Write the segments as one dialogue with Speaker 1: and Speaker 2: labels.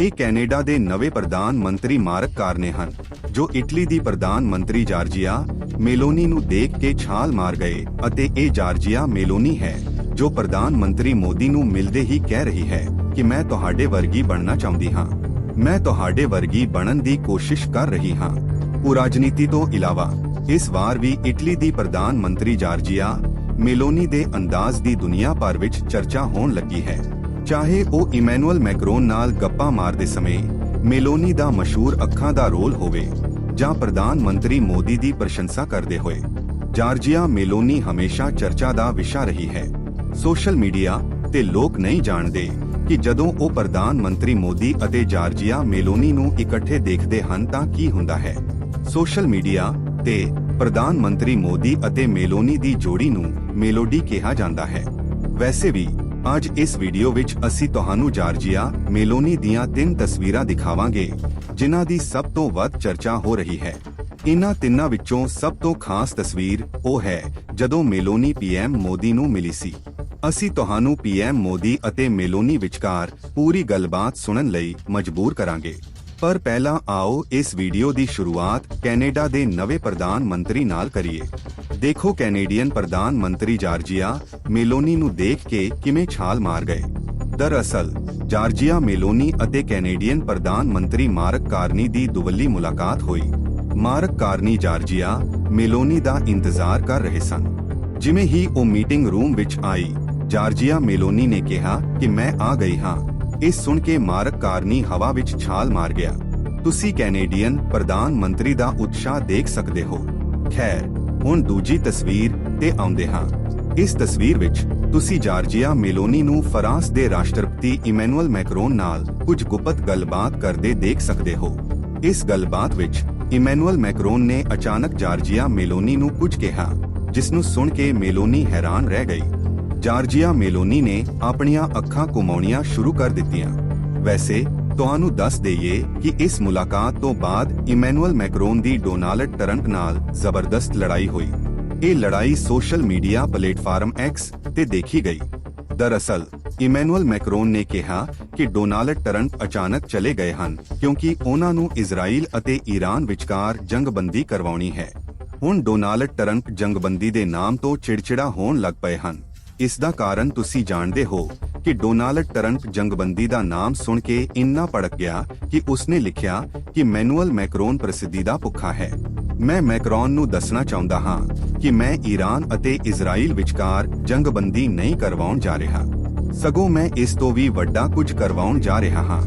Speaker 1: ਇਹ ਕੈਨੇਡਾ ਦੇ ਨਵੇਂ ਪ੍ਰਧਾਨ ਮੰਤਰੀ ਮਾਰਕ ਕਾਰਨੇ ਹਨ, ਜੋ ਇਟਲੀ ਦੀ ਪ੍ਰਧਾਨ ਮੰਤਰੀ ਜਾਰਜੀਆ ਮੇਲੋਨੀ ਨੂੰ ਦੇਖ ਕੇ ਛਾਲ ਮਾਰ ਗਏ ਅਤੇ ਇਹ ਜਾਰਜੀਆ ਮੇਲੋਨੀ ਹੈ, ਜੋ ਪ੍ਰਧਾਨ ਮੰਤਰੀ ਮੋਦੀ ਨੂੰ ਮਿਲਦੇ ਹੀ ਕਹਿ ਰਹੀ ਹੈ ਕਿ ਮੈਂ ਤੁਹਾਡੇ ਵਰਗੀ ਬਣਨਾ ਚਾਹੁੰਦੀ ਹਾਂ। ਮੈਂ ਤੁਹਾਡੇ ਵਰਗੀ ਬਣਨ ਦੀ ਕੋਸ਼ਿਸ਼ ਕਰ ਰਹੀ ਹਾਂ। ਉਹ ਰਾਜਨੀਤੀ ਤੋਂ ਇਲਾਵਾ, ਇਸ ਵਾਰ ਵੀ ਇਟਲੀ ਦੀ ਪ੍ਰਧਾਨ ਮੰਤਰੀ ਜਾਰਜੀਆ ਮੇਲੋਨੀ ਦੇ ਅੰਦਾਜ਼ ਦੀ ਦੁਨੀਆ ਭਰ ਵਿੱਚ ਚਰਚਾ ਹੋਣ ਲੱਗੀ ਹੈ। ਚਾਹੇ ਉਹ ਇਮੈਨੂਅਲ ਮੈਕਰੋਨ ਨਾਲ ਗੱਪਾਂ ਮਾਰਦੇ ਸਮੇਂ ਮੇਲੋਨੀ ਦਾ ਮਸ਼ਹੂਰ ਅੱਖਾਂ ਦਾ ਰੋਲ ਹੋਵੇ ਜਾਂ ਪ੍ਰਧਾਨ ਮੰਤਰੀ ਮੋਦੀ ਦੀ ਪ੍ਰਸ਼ੰਸਾ ਕਰਦੇ ਹੋਏ, ਜਾਰਜੀਆ ਮੇਲੋਨੀ ਹਮੇਸ਼ਾ ਚਰਚਾ ਦਾ ਵਿਸ਼ਾ ਰਹੀ ਹੈ। ਸੋਸ਼ਲ ਮੀਡੀਆ ਤੇ ਲੋਕ ਨਹੀਂ ਜਾਣਦੇ ਕਿ ਜਦੋਂ ਉਹ ਪ੍ਰਧਾਨ ਮੰਤਰੀ ਮੋਦੀ ਅਤੇ ਜਾਰਜੀਆ ਮੇਲੋਨੀ ਨੂੰ ਇਕੱਠੇ ਦੇਖਦੇ ਹਨ ਤਾਂ ਕੀ ਹੁੰਦਾ ਹੈ। ਸੋਸ਼ਲ ਮੀਡੀਆ ਤੇ ਪ੍ਰਧਾਨ ਮੰਤਰੀ ਮੋਦੀ ਅਤੇ ਮੇਲੋਨੀ ਦੀ ਜੋੜੀ ਨੂੰ ਮੇਲੋਡੀ ਕਿਹਾ ਜਾਂਦਾ ਹੈ। ਵੈਸੇ ਵੀ ਅੱਜ ਇਸ ਵੀਡੀਓ ਵਿੱਚ ਅਸੀਂ ਤੁਹਾਨੂੰ ਜਾਰਜੀਆ ਮੇਲੋਨੀ ਦੀਆਂ ਤਿੰਨ ਤਸਵੀਰਾਂ ਦਿਖਾਵਾਂਗੇ, ਜਿਨ੍ਹਾਂ ਦੀ ਸਭ ਤੋਂ ਵੱਧ ਚਰਚਾ ਹੋ ਰਹੀ ਹੈ। ਇਨ੍ਹਾਂ ਤਿੰਨਾਂ ਵਿੱਚੋਂ ਸਭ ਤੋਂ ਖਾਸ ਤਸਵੀਰ ਉਹ ਹੈ, ਜਦੋਂ ਮੇਲੋਨੀ ਪੀਐਮ ਮੋਦੀ ਨੂੰ ਮਿਲੀ ਸੀ। ਅਸੀਂ ਤੁਹਾਨੂੰ ਪੀਐਮ ਮੋਦੀ ਅਤੇ ਮੇਲੋਨੀ ਵਿਚਕਾਰ ਪੂਰੀ ਗੱਲਬਾਤ ਸੁਣਨ ਲਈ ਮਜਬੂਰ ਕਰਾਂਗੇ। ਪਰ ਪਹਿਲਾਂ ਆਓ ਇਸ ਵੀਡੀਓ ਦੀ ਸ਼ੁਰੂਆਤ ਕੈਨੇਡਾ ਦੇ ਨਵੇਂ ਪ੍ਰਧਾਨ ਮੰਤਰੀ ਨਾਲ ਕਰੀਏ। ਦੇਖੋ ਕੈਨੇਡੀਅਨ ਪ੍ਰਧਾਨ ਮੰਤਰੀ ਜਾਰਜੀਆ ਮੇਲੋਨੀ ਨੂੰ ਦੇਖ ਕੇ ਕਿਵੇਂ ਛਾਲ ਮਾਰ ਗਏ। ਦਰਅਸਲ, ਜਾਰਜੀਆ ਮੇਲੋਨੀ ਅਤੇ ਕੈਨੇਡੀਅਨ ਪ੍ਰਧਾਨ ਮੰਤਰੀ ਮਾਰਕ ਕਾਰਨੀ ਦੀ ਦੁਵੱਲੀ ਮੁਲਾਕਾਤ ਹੋਈ। ਮਾਰਕ ਕਾਰਨੀ ਜਾਰਜੀਆ ਮੇਲੋਨੀ ਦਾ ਇੰਤਜ਼ਾਰ ਕਰ ਰਹੇ ਸਨ। ਜਿਵੇਂ ਹੀ ਉਹ ਮੀਟਿੰਗ ਰੂਮ ਵਿੱਚ ਆਈ, ਜਾਰਜੀਆ ਮੇਲੋਨੀ ਨੇ ਕਿਹਾ ਕਿ ਮੈਂ ਆ ਗਈ ਹਾਂ। ਇਹ ਸੁਣ ਕੇ ਮਾਰਕ ਕਾਰਨੀ ਹਵਾ ਵਿੱਚ ਛਾਲ ਮਾਰ ਗਿਆ। ਤੁਸੀਂ ਕੈਨੇਡੀਅਨ ਪ੍ਰਧਾਨ ਮੰਤਰੀ ਦਾ ਉਤਸ਼ਾਹ ਦੇਖ ਸਕਦੇ ਹੋ। ਖੈਰ, ਹੁਣ ਦੂਜੀ ਤਸਵੀਰ ਤੇ ਆਉਂਦੇ ਹਾਂ। ਇਸ ਤਸਵੀਰ ਵਿੱਚ ਤੁਸੀਂ ਜਾਰਜੀਆ ਮੇਲੋਨੀ ਨੂੰ ਫਰਾਂਸ ਦੇ ਰਾਸ਼ਟਰਪਤੀ ਇਮੈਨੂਅਲ ਮੈਕਰੋਨ ਨਾਲ ਕੁਝ ਗੁਪਤ ਗੱਲਬਾਤ ਕਰਦੇ ਦੇਖ ਸਕਦੇ ਹੋ। ਇਸ ਗੱਲਬਾਤ ਵਿੱਚ ਇਮੈਨੂਅਲ ਮੈਕਰੋਨ ਨੇ ਅਚਾਨਕ ਜਾਰਜੀਆ ਮੇਲੋਨੀ ਨੂੰ ਕੁਝ ਕਿਹਾ, ਜਿਸ ਨੂੰ ਸੁਣ ਕੇ ਮੇਲੋਨੀ ਹੈਰਾਨ ਰਹਿ ਗਈ। ਜਾਰਜੀਆ ਮੇਲੋਨੀ ਨੇ ਆਪਣੀਆਂ ਅੱਖਾਂ ਘੁਮਾਉਣੀਆਂ ਸ਼ੁਰੂ ਕਰ ਦਿੱਤੀਆਂ। ਵੈਸੇ, ਤੁਹਾਨੂੰ ਦੱਸ ਦਈਏ ਕਿ ਇਸ ਮੁਲਾਕਾਤ ਤੋਂ ਬਾਅਦ ਇਮੈਨੂਅਲ ਮੈਕਰੋਨ ਦੀ ਡੋਨਾਲਡ ਟਰੰਪ ਨਾਲ ਜ਼ਬਰਦਸਤ ਲੜਾਈ ਹੋਈ। ਇਹ ਲੜਾਈ ਸੋਸ਼ਲ ਮੀਡੀਆ ਪਲੇਟਫਾਰਮ X ਤੇ ਦੇਖੀ ਗਈ। ਦਰਅਸਲ, ਇਮੈਨੂਅਲ ਮੈਕਰੋਨ ਨੇ ਕਿਹਾ ਕਿ ਡੋਨਾਲਡ ਟਰੰਪ ਅਚਾਨਕ ਚਲੇ ਗਏ ਹਨ ਕਿਉਂਕਿ ਉਹਨਾਂ ਨੂੰ ਇਜ਼ਰਾਈਲ ਅਤੇ ਈਰਾਨ ਵਿਚਕਾਰ ਜੰਗਬੰਦੀ ਕਰਵਾਉਣੀ ਹੈ। ਹੁਣ ਡੋਨਾਲਡ ਟਰੰਪ ਜੰਗਬੰਦੀ ਦੇ ਨਾਮ ਤੋਂ ਚਿੜਚਿੜਾ ਹੋਣ ਲੱਗ ਪਏ ਹਨ। ਇਸ ਦਾ ਕਾਰਨ ਤੁਸੀਂ ਜਾਣਦੇ ਹੋ ਕਿ ਡੋਨਾਲਡ ਟਰੰਪ ਜੰਗਬੰਦੀ ਦਾ ਨਾਮ ਸੁਣ ਕੇ ਇੰਨਾ ਭੜਕ ਗਿਆ ਕਿ ਉਸਨੇ ਲਿਖਿਆ ਕਿ ਮੈਨੂਅਲ ਮੈਕਰੋਨ ਪ੍ਰਸਿੱਧੀ ਦਾ ਭੁੱਖਾ ਹੈ। ਮੈਂ ਮੈਕਰੋਨ ਨੂੰ ਦੱਸਣਾ ਚਾਹੁੰਦਾ ਹਾਂ ਕਿ ਮੈਂ ਈਰਾਨ ਅਤੇ ਇਜ਼ਰਾਈਲ ਵਿਚਕਾਰ ਜੰਗਬੰਦੀ ਨਹੀਂ ਕਰਵਾਉਣ ਜਾ ਰਿਹਾ। ਸਗੋਂ ਮੈਂ ਇਸ ਤੋਂ ਵੀ ਵੱਡਾ ਕੁਝ ਕਰਵਾਉਣ ਜਾ ਰਿਹਾ ਹਾਂ।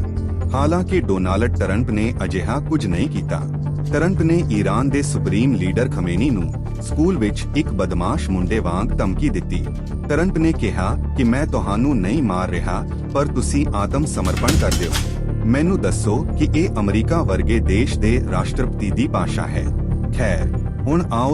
Speaker 1: ਹਾਲਾਂਕਿ ਡੋਨਾਲਡ ਟਰੰਪ ਨੇ ਅਜਿਹਾ ਕੁਝ ਨਹੀਂ ਕੀਤਾ। ਟਰੰਪ ਨੇ ਈਰਾਨ ਦੇ ਸੁਪਰੀਮ ਲੀਡਰ ਖਮੇਨੀ ਨੂੰ ਸਕੂਲ ਵਿੱਚ ਇੱਕ ਬਦਮਾਸ਼ ਮੁੰਡੇ ਵਾਂਗ ਧਮਕੀ ਦਿੱਤੀ। ਤਰੰਤ ਨੇ ਕਿਹਾ ਕਿ ਮੈਂ ਤੁਹਾਨੂੰ ਨਹੀਂ ਮਾਰ ਰਿਹਾ, ਪਰ ਤੁਸੀਂ ਆਤਮ ਸਮਰਪਣ ਕਰ ਦਿਓ। ਮੈਨੂੰ ਦੱਸੋ ਕਿ ਇਹ ਅਮਰੀਕਾ ਵਰਗੇ ਦੇਸ਼ ਦੇ ਰਾਸ਼ਟਰਪਤੀ ਦੀ ਭਾਸ਼ਾ ਹੈ। ਖੈਰ, ਹੁਣ ਆਓ